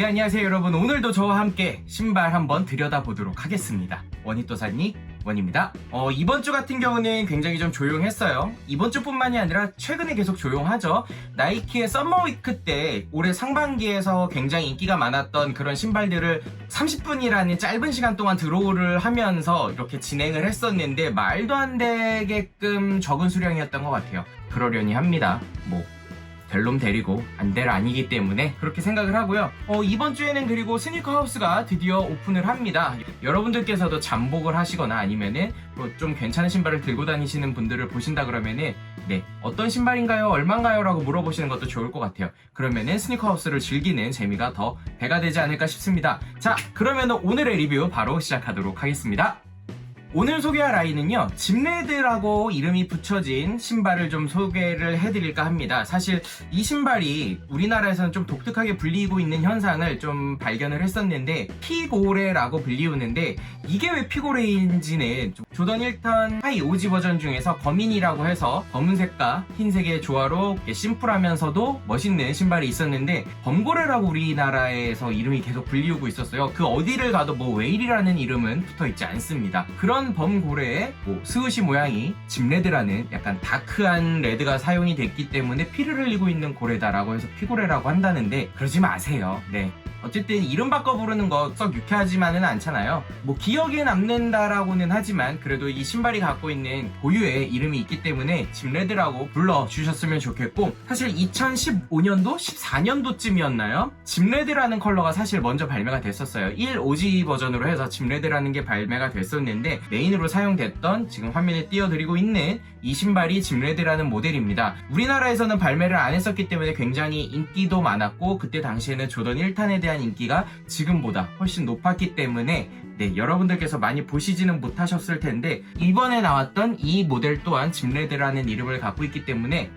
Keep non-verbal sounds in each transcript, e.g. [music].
네, 안녕하세요, 여러분. 오늘도 저와 함께 신발 한번 들여다보도록 하겠습니다. 원희또사니 원입니다. 어, 이번 주 같은 경우는 굉장히 좀 조용했어요. 이번 주뿐만이 아니라 최근에 계속 조용하죠. 나이키의 썸머 위크 때 올해 상반기에서 굉장히 인기가 많았던 그런 신발들을 30분이라는 짧은 시간 동안 드로우를 하면서 이렇게 진행을 했었는데 말도 안 되게끔 적은 수량이었던 것 같아요. 그러려니 합니다. 뭐 될놈 데리고 안될 아니기 때문에 그렇게 생각을 하고요. 어, 이번 주에는 그리고 스니커 하우스가 드디어 오픈을 합니다. 여러분들께서도 잠복을 하시거나 아니면은 뭐 좀 괜찮은 신발을 들고 다니시는 분들을 보신다 그러면은 네 어떤 신발인가요? 얼마인가요? 라고 물어보시는 것도 좋을 것 같아요. 그러면은 스니커 하우스를 즐기는 재미가 더 배가 되지 않을까 싶습니다. 자 그러면은 오늘의 리뷰 바로 시작하도록 하겠습니다. 오늘 소개할 아이는요, 집레드라고 이름이 붙여진 신발을 좀 소개를 해드릴까 합니다. 사실 이 신발이 우리나라에서는 좀 독특하게 불리고 있는 현상을 좀 발견을 했었는데, 피고레라고 불리우는데, 이게 왜 피고레인지는 좀 조던 1턴 하이 오지 버전 중에서 거민이라고 해서 검은색과 흰색의 조화로 심플하면서도 멋있는 신발이 있었는데, 범고레라고 우리나라에서 이름이 계속 불리우고 있었어요. 그 어디를 가도 뭐 웨일이라는 이름은 붙어 있지 않습니다. 그런 범고래에 뭐 스우시 모양이 집레드라는 약간 다크한 레드가 사용이 됐기 때문에 피를 흘리고 있는 고래다라고 해서 피고래라고 한다는데 그러지 마세요. 네. 어쨌든 이름 바꿔 부르는 거 썩 유쾌하지만은 않잖아요. 뭐 기억에 남는다라고는 하지만 그래도 이 신발이 갖고 있는 고유의 이름이 있기 때문에 집레드라고 불러주셨으면 좋겠고 사실 2015년도 14년도쯤이었나요? 집레드라는 컬러가 사실 먼저 발매가 됐었어요. 1OG 버전으로 해서 집레드라는 게 발매가 됐었는데 메인으로 사용됐던 지금 화면에 띄워드리고 있는 이 신발이 집레드라는 모델입니다. 우리나라에서는 발매를 안 했었기 때문에 굉장히 인기도 많았고 그때 당시에는 조던 1탄에 대한 인기가 지금보다 훨씬 높았기 때문에 네, 여러분들께서 많이 보시지는 못하셨을 텐데 이번에 나왔던 이 모델 또한 집레드라는 이름을 갖고 있기 때문에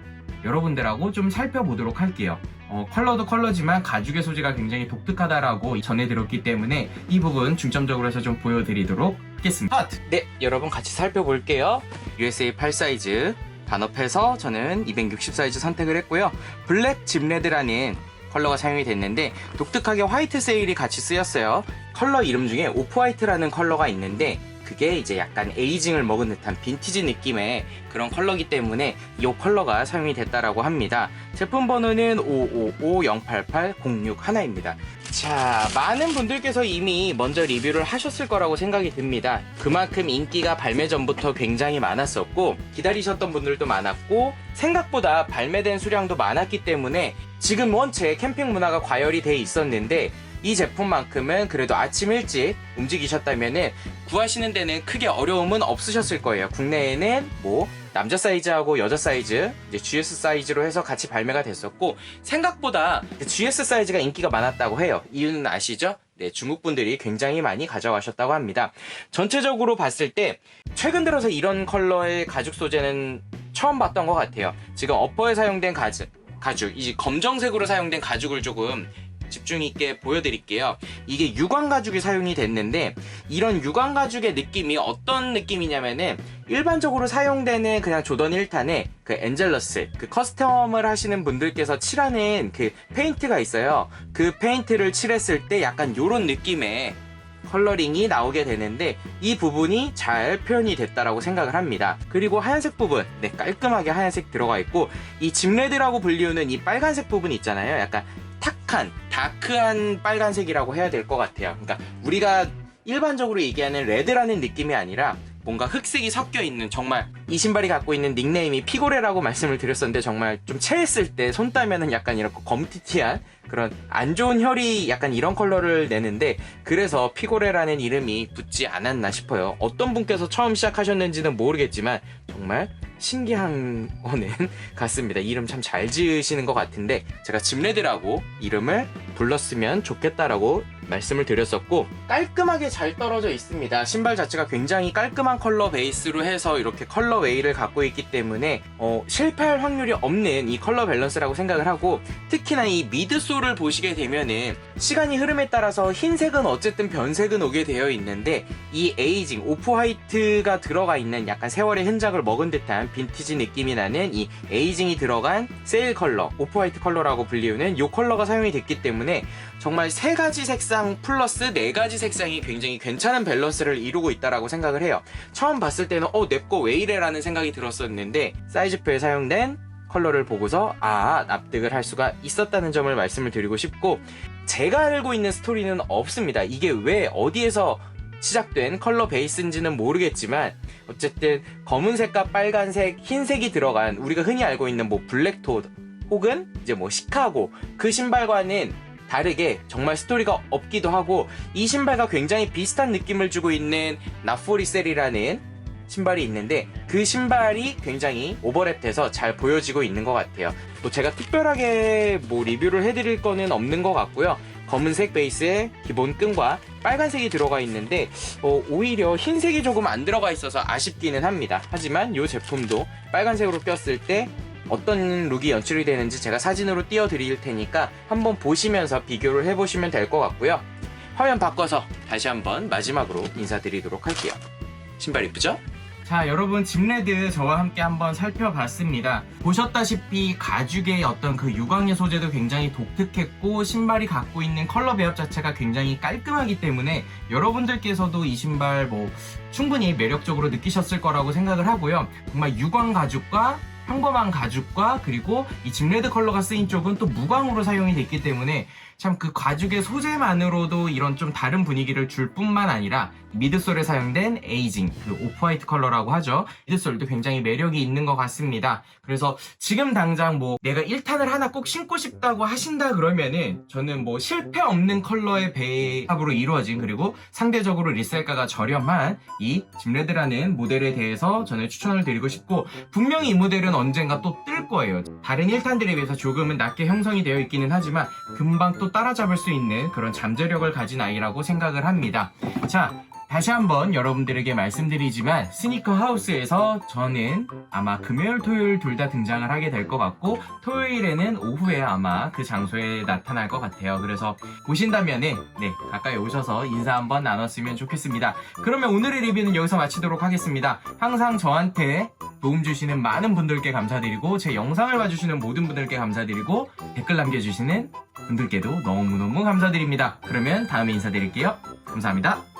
여러분들하고 좀 살펴보도록 할게요. 어, 컬러도 컬러지만 가죽의 소재가 굉장히 독특하다라고 전해들었기 때문에 이 부분 중점적으로 해서 좀 보여드리도록 하겠습니다. 네, 여러분 같이 살펴볼게요. USA 8 사이즈 단업해서 저는 260 사이즈 선택을 했고요. 블랙 집레드라는 컬러가 사용이 됐는데 독특하게 화이트 세일이 같이 쓰였어요. 컬러 이름 중에 오프 화이트라는 컬러가 있는데 그게 이제 약간 에이징을 먹은 듯한 빈티지 느낌의 그런 컬러기 때문에 이 컬러가 사용이 됐다라고 합니다. 제품 번호는 555-088-06 하나입니다. 자, 많은 분들께서 이미 먼저 리뷰를 하셨을 거라고 생각이 듭니다. 그만큼 인기가 발매 전부터 굉장히 많았었고, 기다리셨던 분들도 많았고, 생각보다 발매된 수량도 많았기 때문에 지금 원체 캠핑 문화가 과열이 돼 있었는데, 이 제품만큼은 그래도 아침 일찍 움직이셨다면은 구하시는 데는 크게 어려움은 없으셨을 거예요. 국내에는 뭐 남자 사이즈하고 여자 사이즈, 이제 GS 사이즈로 해서 같이 발매가 됐었고 생각보다 GS 사이즈가 인기가 많았다고 해요. 이유는 아시죠? 네, 중국 분들이 굉장히 많이 가져가셨다고 합니다. 전체적으로 봤을 때 최근 들어서 이런 컬러의 가죽 소재는 처음 봤던 것 같아요. 지금 어퍼에 사용된 가죽, 가죽, 이 검정색으로 사용된 가죽을 조금 집중 있게 보여드릴게요. 이게 유광 가죽이 사용이 됐는데 이런 유광 가죽의 느낌이 어떤 느낌이냐면은 일반적으로 사용되는 그냥 조던 1탄에 그 엔젤러스 그 커스텀을 하시는 분들께서 칠하는 그 페인트가 있어요. 그 페인트를 칠했을 때 약간 요런 느낌의 컬러링이 나오게 되는데 이 부분이 잘 표현이 됐다라고 생각을 합니다. 그리고 하얀색 부분, 네 깔끔하게 하얀색 들어가 있고 이 집레드라고 불리우는 이 빨간색 부분 있잖아요. 약간 탁한, 다크한 빨간색이라고 해야 될 것 같아요. 그러니까 우리가 일반적으로 얘기하는 레드라는 느낌이 아니라 뭔가 흑색이 섞여 있는 정말 이 신발이 갖고 있는 닉네임이 피고레라고 말씀을 드렸었는데 정말 좀 체했을 때 손 따면은 약간 이렇게 검티티한 그런 안 좋은 혈이 약간 이런 컬러를 내는데 그래서 피고레라는 이름이 붙지 않았나 싶어요. 어떤 분께서 처음 시작하셨는지는 모르겠지만 정말 신기한 [laughs] 거는 같습니다. 이름 참 잘 지으시는 것 같은데 제가 집레드라고 이름을 불렀으면 좋겠다라고 말씀을 드렸었고 깔끔하게 잘 떨어져 있습니다. 신발 자체가 굉장히 깔끔한 컬러 베이스로 해서 이렇게 컬러 웨이를 갖고 있기 때문에 어, 실패할 확률이 없는 이 컬러 밸런스라고 생각을 하고 특히나 이 미드솔을 보시게 되면은 시간이 흐름에 따라서 흰색은 어쨌든 변색은 오게 되어 있는데 이 에이징 오프 화이트가 들어가 있는 약간 세월의 흔적을 먹은 듯한 빈티지 느낌이 나는 이 에이징이 들어간 세일 컬러 오프 화이트 컬러라고 불리우는 이 컬러가 사용이 됐기 때문에 정말 세 가지 색상 플러스 네 가지 색상이 굉장히 괜찮은 밸런스를 이루고 있다라고 생각을 해요. 처음 봤을 때는 어 냅거 왜 이래라는 생각이 들었었는데 사이즈표에 사용된 컬러를 보고서 아 납득을 할 수가 있었다는 점을 말씀을 드리고 싶고 제가 알고 있는 스토리는 없습니다. 이게 왜 어디에서 시작된 컬러 베이스인지는 모르겠지만 어쨌든 검은색과 빨간색, 흰색이 들어간 우리가 흔히 알고 있는 뭐 블랙토드 혹은 이제 뭐 시카고 그 신발과는 다르게 정말 스토리가 없기도 하고 이 신발과 굉장히 비슷한 느낌을 주고 있는 나포리셀이라는 신발이 있는데 그 신발이 굉장히 오버랩돼서 잘 보여지고 있는 것 같아요. 뭐 제가 특별하게 뭐 리뷰를 해드릴 거는 없는 것 같고요. 검은색 베이스의 기본 끈과 빨간색이 들어가 있는데 어, 오히려 흰색이 조금 안 들어가 있어서 아쉽기는 합니다. 하지만 이 제품도 빨간색으로 꼈을 때 어떤 룩이 연출이 되는지 제가 사진으로 띄워드릴 테니까 한번 보시면서 비교를 해보시면 될 것 같고요. 화면 바꿔서 다시 한번 마지막으로 인사드리도록 할게요. 신발 이쁘죠? 자, 여러분 짐레드 저와 함께 한번 살펴봤습니다. 보셨다시피 가죽의 어떤 그 유광의 소재도 굉장히 독특했고 신발이 갖고 있는 컬러 배합 자체가 굉장히 깔끔하기 때문에 여러분들께서도 이 신발 뭐 충분히 매력적으로 느끼셨을 거라고 생각을 하고요. 정말 유광 가죽과 평범한 가죽과 그리고 이 짐레드 컬러가 쓰인 쪽은 또 무광으로 사용이 됐기 때문에 참 그 가죽의 소재만으로도 이런 좀 다른 분위기를 줄 뿐만 아니라 미드솔에 사용된 에이징 그 오프화이트 컬러라고 하죠 미드솔도 굉장히 매력이 있는 것 같습니다 그래서 지금 당장 뭐 내가 1탄을 하나 꼭 신고 싶다고 하신다 그러면은 저는 뭐 실패 없는 컬러의 배합으로 이루어진 그리고 상대적으로 리셀가가 저렴한 이 짐레드라는 모델에 대해서 저는 추천을 드리고 싶고 분명히 이 모델은 언젠가 또 뜰 거예요. 다른 1탄들에 비해서 조금은 낮게 형성이 되어 있기는 하지만 금방 또 따라잡을 수 있는 그런 잠재력을 가진 아이라고 생각을 합니다. 자, 다시 한번 여러분들에게 말씀드리지만 스니커 하우스에서 저는 아마 금요일 토요일 둘 다 등장을 하게 될 것 같고 토요일에는 오후에 아마 그 장소에 나타날 것 같아요. 그래서 보신다면은 네 가까이 오셔서 인사 한번 나눴으면 좋겠습니다. 그러면 오늘의 리뷰는 여기서 마치도록 하겠습니다. 항상 저한테 도움 주시는 많은 분들께 감사드리고 제 영상을 봐주시는 모든 분들께 감사드리고 댓글 남겨주시는 분들께도 너무너무 감사드립니다. 그러면 다음에 인사드릴게요. 감사합니다.